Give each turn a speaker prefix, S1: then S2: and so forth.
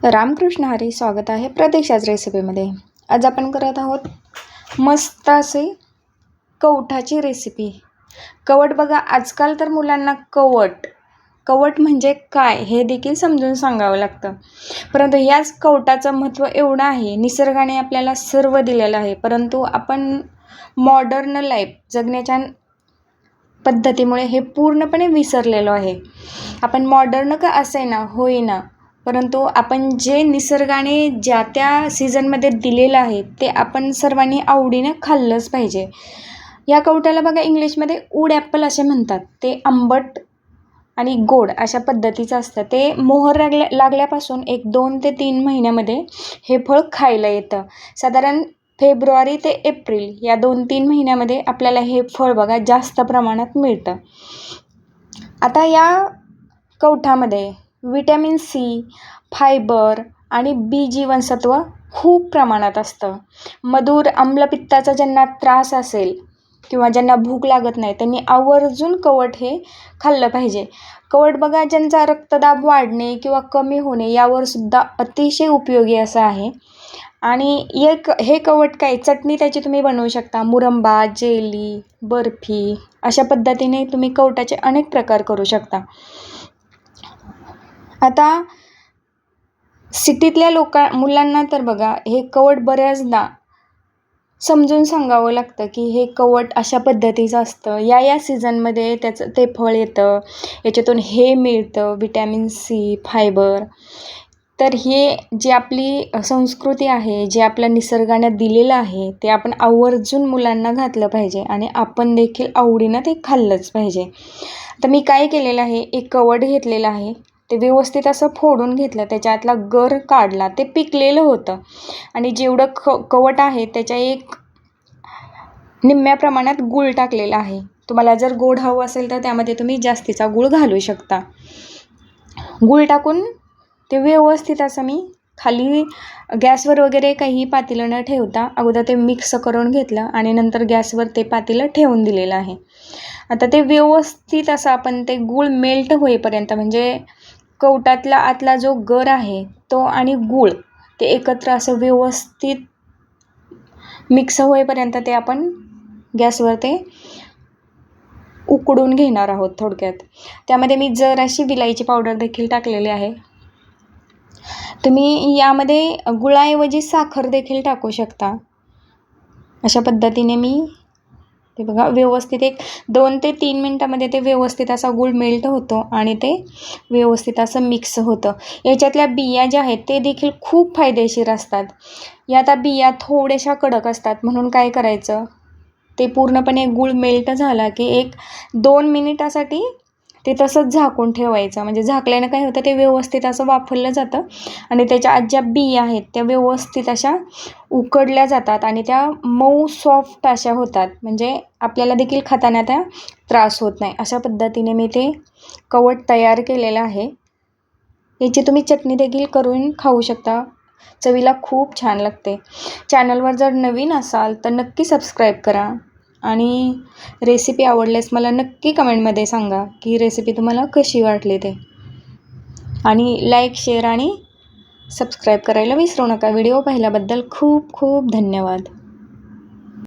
S1: रामकृष्ण हरी स्वागत आहे प्रदेशाच रेसिपीमध्ये आज आपण करत आहोत मस्त असे कवठाची रेसिपी कवट बघा आजकाल तर मुलांना कवट कवट म्हणजे काय हे देखील समजून सांगावं लागतं. परंतु याच कवटाचं महत्त्व एवढं आहे निसर्गाने आपल्याला सर्व दिलेलं आहे. परंतु आपण मॉडर्न लाईफ जगण्याच्या पद्धतीमुळे हे पूर्णपणे विसरलेलो आहे. आपण मॉडर्न का असे ना होईना परंतु आपण जे निसर्गाने ज्या त्या सीझनमध्ये दिलेलं आहे ते आपण सर्वांनी आवडीनं खाल्लंच पाहिजे. या कवट्याला बघा इंग्लिशमध्ये उड ॲपल असे म्हणतात. ते आंबट आणि गोड अशा पद्धतीचं असतं. ते मोहर लागल्या लागल्यापासून एक दोन ते तीन महिन्यामध्ये हे फळ खायला येतं. साधारण फेब्रुवारी ते एप्रिल या दोन तीन महिन्यामध्ये आपल्याला हे फळ बघा जास्त प्रमाणात मिळतं. आता या कवठामध्ये विटॅमिन सी फायबर आणि बी जीवनसत्व खूप प्रमाणात असतं. मधुर आम्लपित्ताचा ज्यांना त्रास असेल किंवा ज्यांना भूक लागत नाही त्यांनी आवर्जून कवट हे खाल्लं पाहिजे. कवट बघा ज्यांचा रक्तदाब वाढणे किंवा कमी होणे यावर सुद्धा अतिशय उपयोगी असं आहे. आणि एक हे कवट काय? चटणी त्याची तुम्ही बनवू शकता. मुरंबा जेली बर्फी अशा पद्धतीने तुम्ही कवटाचे अनेक प्रकार करू शकता. आता सिटीतल्या लोका मुलांना तर बघा हे कवट बऱ्याचदा समजून सांगावं लागतं की हे कवट अशा पद्धतीचं असतं. या या सीझनमध्ये त्याचं ते फळ येतं. याच्यातून हे मिळतं विटॅमिन सी फायबर तर हे जी आपली संस्कृती आहे जे आपल्या निसर्गाने दिलेलं आहे ते आपण आवर्जून मुलांना घातलं पाहिजे आणि आपण देखील आवडीनं ते खाल्लंच पाहिजे. तर मी काय केलेलं आहे? एक कवट घेतलेलं आहे. ते व्यवस्थित असं फोडून घेतलं त्याच्यातला गर काढला ते पिकलेलं होतं. आणि जेवढं ख कवट आहे त्याच्या एक निम्म्या प्रमाणात गूळ टाकलेला आहे. तुम्हाला जर गोड हवं असेल तर त्यामध्ये तुम्ही जास्तीचा गूळ घालू शकता. गूळ टाकून ते व्यवस्थित असं मी खाली गॅसवर वगैरे काही पातेलं न ठेवता अगोदर ते मिक्स करून घेतलं आणि नंतर गॅसवर ते पातेलं ठेवून दिलेलं आहे. आता ते व्यवस्थित असं आपण ते गूळ मेल्ट होईपर्यंत म्हणजे कवटातला आतला जो गर आहे तो आणि गूळ ते एकत्र असं व्यवस्थित मिक्स होईपर्यंत ते आपण गॅसवर ते उकडून घेणार आहोत थोडक्यात. त्यामध्ये मी जराशी विलाईची विलायची पावडर देखील टाकलेली आहे. तुम्ही यामध्ये गुळाऐवजी साखर देखील टाकू शकता. अशा पद्धतीने मी ते बघा व्यवस्थित एक दोन ते तीन मिनटामध्ये ते व्यवस्थित असा गूळ मेल्ट होतो आणि ते व्यवस्थित असं मिक्स होतं. याच्यातल्या बिया ज्या आहेत ते देखील खूप फायदेशीर असतात. या आता बिया थोड्याशा कडक असतात म्हणून काय करायचं? ते पूर्णपणे गूळ मेल्ट झाला की एक दोन मिनिटासाठी ते तसंच झाकून ठेवायचं. म्हणजे झाकल्यानं काय होतं ते व्यवस्थित असं वापरलं जातं आणि त्याच्या आत ज्या बी आहेत त्या व्यवस्थित अशा उकडल्या जातात आणि त्या मऊ सॉफ्ट अशा होतात. म्हणजे आपल्याला देखील खाताना त्या त्रास होत नाही. अशा पद्धतीने मी ते कवट तयार केलेलं आहे. याची तुम्ही चटणी देखील करून खाऊ शकता. चवीला खूप छान लागते. चॅनलवर जर नवीन असाल तर नक्की सबस्क्राईब करा. आणि रेसिपी आवडल्यास मला नक्की कमेंटमध्ये सांगा की रेसिपी तुम्हाला कशी वाटली ते. आणि लाईक शेअर आणि सबस्क्राईब करायला विसरू नका. व्हिडिओ पाहिल्याबद्दल खूप खूप धन्यवाद.